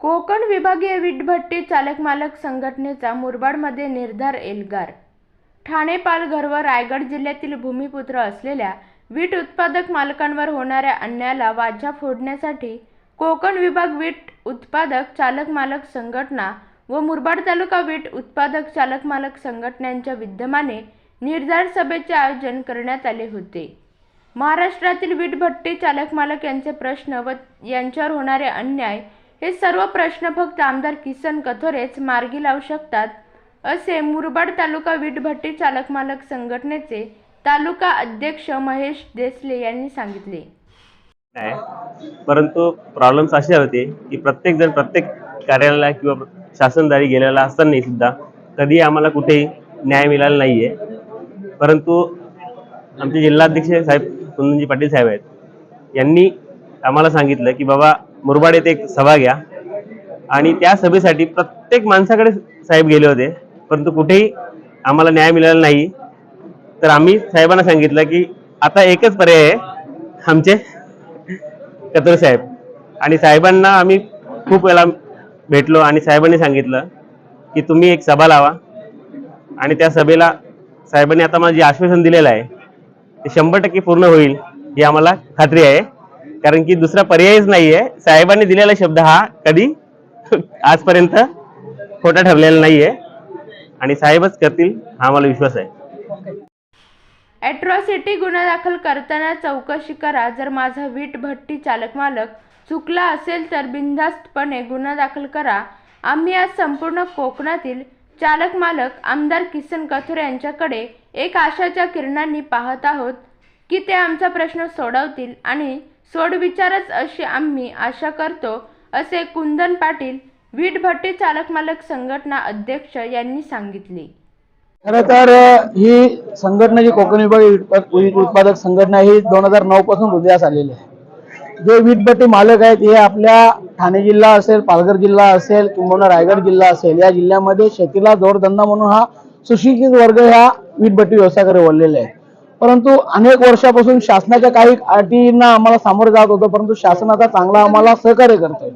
कोकण विभागीय वीटभट्टी चालक मालक संघटनेचा मुरबाडमध्ये निर्धार एल्गार. ठाणे पालघर व रायगड जिल्ह्यातील भूमिपुत्र असलेल्या वीट उत्पादक मालकांवर होणाऱ्या अन्यायाला वाचा फोडण्यासाठी कोकण विभाग वीट उत्पादक चालक मालक संघटना व मुरबाड तालुका वीट उत्पादक चालक मालक संघटनांच्या विद्यमाने निर्धार सभेचे आयोजन करण्यात आले होते. महाराष्ट्रातील वीटभट्टी चालक मालक यांचे प्रश्न व यांच्यावर होणारे अन्याय हे सर्व प्रश्न फक्त आमदार किसन कथोरेच मार्गी लावू शकतात असे मुरबाड तालुका वीटभट्टी चालक मालक संघटनेचे तालुका अध्यक्ष महेश देसले यांनी सांगितले. परंतु प्रॉब्लेम्स असे होते की प्रत्येक जण प्रत्येक कार्यालयाला किंवा शासनदारी गेलेला असताना सुद्धा कधी आम्हाला कुठेही न्याय मिळाला नाहीये. परंतु आमचे जिल्हाध्यक्ष साहेब कुंदनजी पाटील साहेब आहेत यांनी आम्हाला सांगितलं की बाबा मुरबाड येथे एक सभा घ्या. आणि त्या सभेसाठी प्रत्येक माणसाकडे साहेब गेले होते. परंतु कुठेही आम्हाला न्याय मिळाला नाही. तर आम्ही साहेबांना सांगितलं की आता एकच पर्याय आहे आमचे कतोरे साहेब. आणि साहेबांना आम्ही खूप वेळा भेटलो आणि साहेबांनी सांगितलं की तुम्ही एक सभा लावा. आणि त्या सभेला साहेबांनी आता मला जे आश्वासन दिलेलं आहे ते शंभर टक्के पूर्ण होईल ही आम्हाला खात्री आहे. कारण की दुसरा पर्यायच नाहीये. साहेबांनी दिलेला शब्द हा कधी? आजपर्यंत खोटा ठरलेला नाहीये. आणि साहेबच करतील हा मला विश्वास आहे. ॲट्रॉसिटी गुन्हा दाखल करताना चौकशी करा. जर माझा वीट भट्टी चालक मालक चुकला असेल तर बिनधास्तपणे गुन्हा दाखल करा. आम्ही आज संपूर्ण कोकणातील चालक मालक आमदार किसन कथोर यांच्याकडे एक आशाच्या किरणांनी पाहत आहोत की ते आमचा प्रश्न सोडवतील आणि सोडविचारच अशी आम्ही आशा करतो असे कुंदन पाटील वीट भट्टी चालक मालक संघटना अध्यक्ष यांनी सांगितले. खरं तर ही संघटना जी कोकण विभाग वीट- उत्पादक संघटना ही दोन हजार नऊ पासून हृदयास आलेली आहे. जे वीटभट्टी मालक आहेत हे आपल्या ठाणे जिल्हा असेल पालघर जिल्हा असेल किंबहुना रायगड जिल्हा असेल या जिल्ह्यामध्ये शेतीला जोडधंदा म्हणून हा सुशिक्षित वर्ग ह्या वीटभट्टी व्यवसायाकडे वळलेला आहे. परंतु अनेक वर्षापासून शासनाच्या काही अटींना आम्हाला सामोरं जात होतं परंतु शासन आता चांगला आम्हाला सहकार्य करतोय.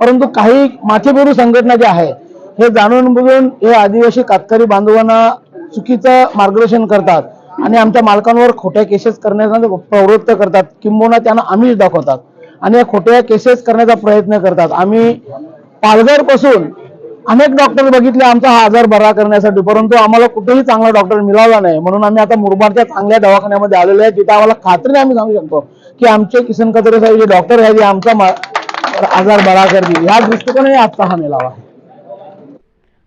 परंतु काही माथेबेरू संघटना ज्या आहे हे जाणून बुजून हे आदिवासी कातकरी बांधवांना चुकीचं मार्गदर्शन करतात आणि आमच्या मालकांवर खोट्या केसेस करण्याचा प्रवृत्त करतात. किंबहुना त्यांना आम्हीच दाखवतात आणि या खोट्या केसेस करण्याचा प्रयत्न करतात. आम्ही पालघरपासून अनेक डॉक्टर बघितले आमचा हा आजार बरा करण्यासाठी. परंतु आम्हाला कुठेही चांगला डॉक्टर मिळाला नाही. म्हणून आम्ही आता मुरबाडच्या चांगल्या दवाखान्यामध्ये आलेलो आहे. तिथे आम्हाला खात्रीने आम्ही सांगू शकतो की आमचे किसन कचरे साहेब जे डॉक्टर आहे जे आमचा आजार बरा करतील. या दृष्टिकोनाने आजचा हा मेळावा आहे.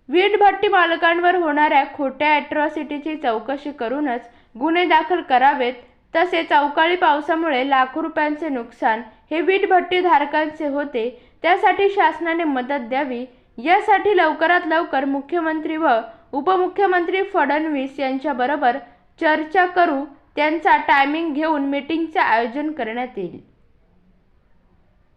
वीट भट्टी मालकांवर होणाऱ्या खोट्या अॅट्रॉसिटीची चौकशी करूनच गुन्हे दाखल करावेत. तसेच अवकाळी पावसामुळे लाखो रुपयांचे नुकसान हे वीट भट्टी धारकांचे होते. त्यासाठी शासनाने मदत द्यावी. यासाठी लवकरात लवकर मुख्यमंत्री व उपमुख्यमंत्री फडणवीस यांच्याबरोबर चर्चा करू त्यांचा टायमिंग घेऊन मीटिंगचे आयोजन करण्यात येईल.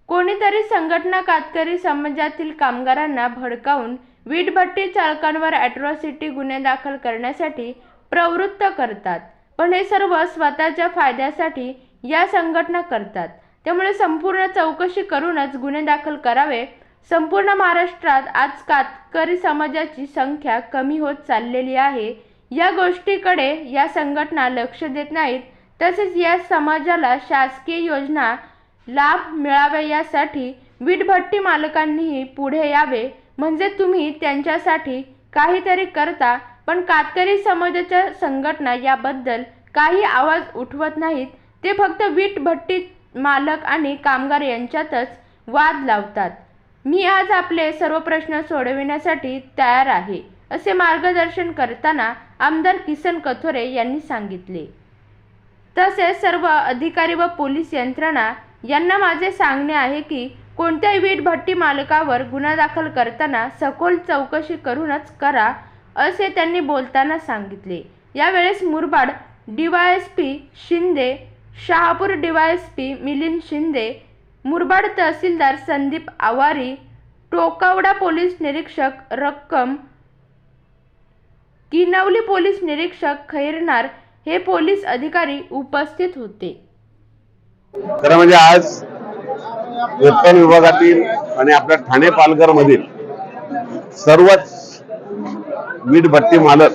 कोणीतरी संघटना कातकरी समाजातील कामगारांना भडकावून वीटभट्टी चालकांवर ॲट्रॉसिटी गुन्हे दाखल करण्यासाठी प्रवृत्त करतात पण हे सर्व स्वतःच्या फायद्यासाठी या संघटना करतात. त्यामुळे संपूर्ण चौकशी करूनच गुन्हे दाखल करावे संपूर्ण महाराष्ट्रात आज कातकरी समाजाची संख्या कमी होत चाललेली आहे. या गोष्टीकडे या संघटना लक्ष देत नाहीत. तसेच या समाजाला शासकीय योजना लाभ मिळावे यासाठी वीटभट्टी मालकांनीही पुढे यावे. म्हणजे तुम्ही त्यांच्यासाठी काहीतरी करता पण कातकरी समाजाच्या संघटना याबद्दल काही आवाज उठवत नाहीत. ते फक्त वीटभट्टी मालक आणि कामगार यांच्यातच वाद लावतात. मी आज आपले सर्व प्रश्न सोडविण्यासाठी तयार आहे असे मार्गदर्शन करताना आमदार किसन कथोरे यांनी सांगितले. तसेच सर्व अधिकारी व पोलीस यंत्रणा यांना माझे सांगणे आहे की कोणत्याही वीट भट्टी मालकावर गुन्हा दाखल करताना सखोल चौकशी करूनच करा असे त्यांनी बोलताना सांगितले. यावेळेस Murbad D Y S P Shinde Shahapur D Y S P Milind Shinde Murbad तहसीलदार संदीप आवारी टोकावडा पोलीस निरीक्षक रक्कम किनवली पोलीस निरीक्षक खैरनार हे पोलीस अधिकारी उपस्थित होते. खरं म्हणजे आज उत्तर विभागातील आणि आपल्या ठाणे पालघर मधील सर्वच वीट भट्टी मालक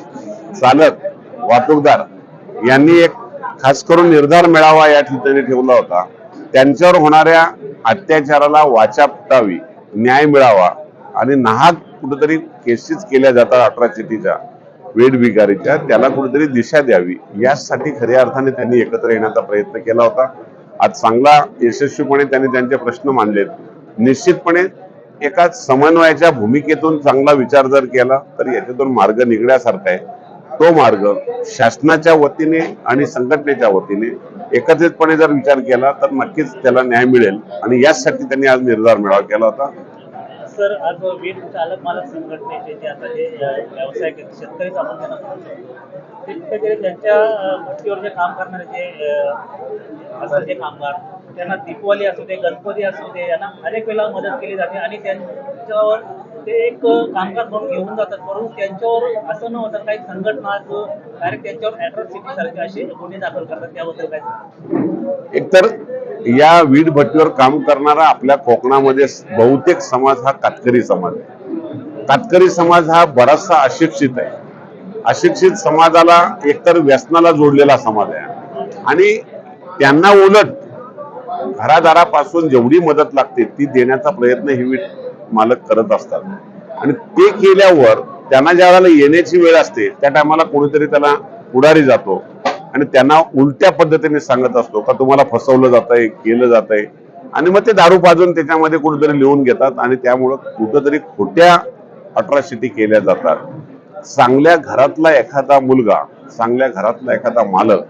चालक वाहतूकदार यांनी एक खास करून निर्धार मेळावा या ठिकाणी ठेवला होता. त्यांच्यावर होणाऱ्या अत्याचाराला वाचा फुटावी न्याय मिळावा आणि नाहक कुठेतरी केसेस केल्या जातात अठरा चिठीच्या वेडभिकारीच्या त्याला कुठेतरी दिशा द्यावी यासाठी खऱ्या अर्थाने त्यांनी एकत्र येण्याचा प्रयत्न केला होता. आज चांगला यशस्वीपणे त्यांनी त्यांचे प्रश्न मांडलेत. निश्चितपणे एका समन्वयाच्या भूमिकेतून चांगला विचार जर केला तर याच्यातून मार्ग निघण्यासारखा आहे. तो मार्ग शासनाच्या वतीने आणि संघटनेच्या वतीने एकत्रितपणे जर विचार केला तर नक्कीच त्याला न्याय मिळेल. आणि यासाठी त्यांनी आज निर्धार मेळावा केला होता. सर आज वीज चालक मालक संघटनेचे जे आता जे व्यावसायिक शेतकरी आपण त्यांना त्यांच्या भट्टीवर जे काम करणारे जे असं जे कामगार त्यांना दीपवाली असू दे गणपती असू दे यांना अनेक वेळेला मदत केली जाते आणि त्यांच्यावर ते एक कामगार म्हणून घेऊन जातात. परंतु त्यांच्यावर असं न होतं काही संघटना डायरेक्ट त्यांच्यावर अॅट्रॉसिटी सारखे असे गुन्हे दाखल करतात. त्याबद्दल काय एकतर या वीट भट्टीवर काम करणारा आपल्या कोकणामध्ये बहुतेक समाज हा कातकरी समाज आहे. कातकरी समाज हा बराचसा अशिक्षित आहे. अशिक्षित समाजाला एकतर व्यसनाला जोडलेला समाज आहे. आणि त्यांना उलट घरादारापासून जेवढी मदत लागते ती देण्याचा प्रयत्न ही वीट मालक करत असतात. आणि ते केल्यावर त्यांना ज्या वेळेला येण्याची वेळ असते त्या टायमाला कोणीतरी त्याला पुढारी जातो. आणि त्यांना उलट्या पद्धतीने सांगत असतो का तुम्हाला फसवलं जात आहे केलं जात आहे आणि मग ते दारू पाजून त्याच्यामध्ये कुठेतरी लिहून घेतात आणि त्यामुळं कुठंतरी खोट्या अट्रॉसिटी केल्या जातात. चांगल्या घरातला एखादा मुलगा चांगल्या घरातला एखादा मालक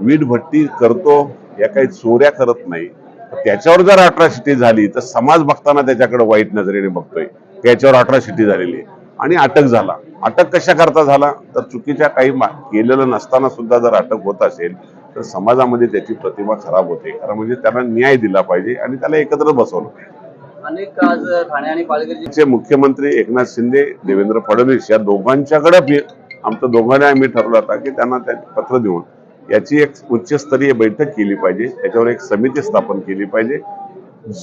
वीट भट्टी करतो या काही चोऱ्या करत नाही. त्याच्यावर जर अट्रॉसिटी झाली तर समाज बघताना त्याच्याकडे वाईट नजरेने बघतोय. त्याच्यावर अट्रॉसिटी झालेली आहे. आणि अटक झाला. अटक कशा करता झाला? तर चुकीच्या काही केलेलं नसताना सुद्धा जर अटक होत असेल तर समाजामध्ये त्याची प्रतिमा खराब होते. खरं म्हणजे त्याला न्याय दिला पाहिजे आणि त्याला एकत्र बसवलं पाहिजे. अनेक आज ठाणे आणि मुख्यमंत्री एकनाथ शिंदे देवेंद्र फडणवीस या दोघांच्याकडे आमचं दोघांना आम्ही ठरवलं होता की त्यांना त्या पत्र देऊन याची एक उच्चस्तरीय बैठक केली पाहिजे त्याच्यावर एक समिती स्थापन केली पाहिजे.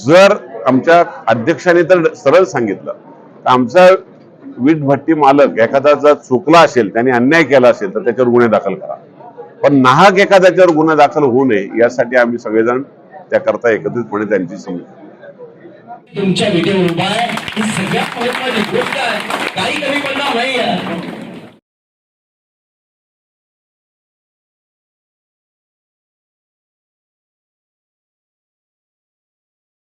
जर आमच्या अध्यक्षाने तर सरळ सांगितलं तर आमचा वीट भट्टी मालक एखादा जर चुकला असेल त्याने अन्याय केला असेल तर त्याच्यावर गुन्हे दाखल करा. पण नाहक एखाद्याच्यावर गुन्हा दाखल होऊ नये यासाठी आम्ही सगळेजण त्याकरता एकत्रितपणे त्यांची समिती. तुमच्या उभा आहे. ही सगळ्यात महत्वाची गोष्ट आहे. काही कमी पडणार नाही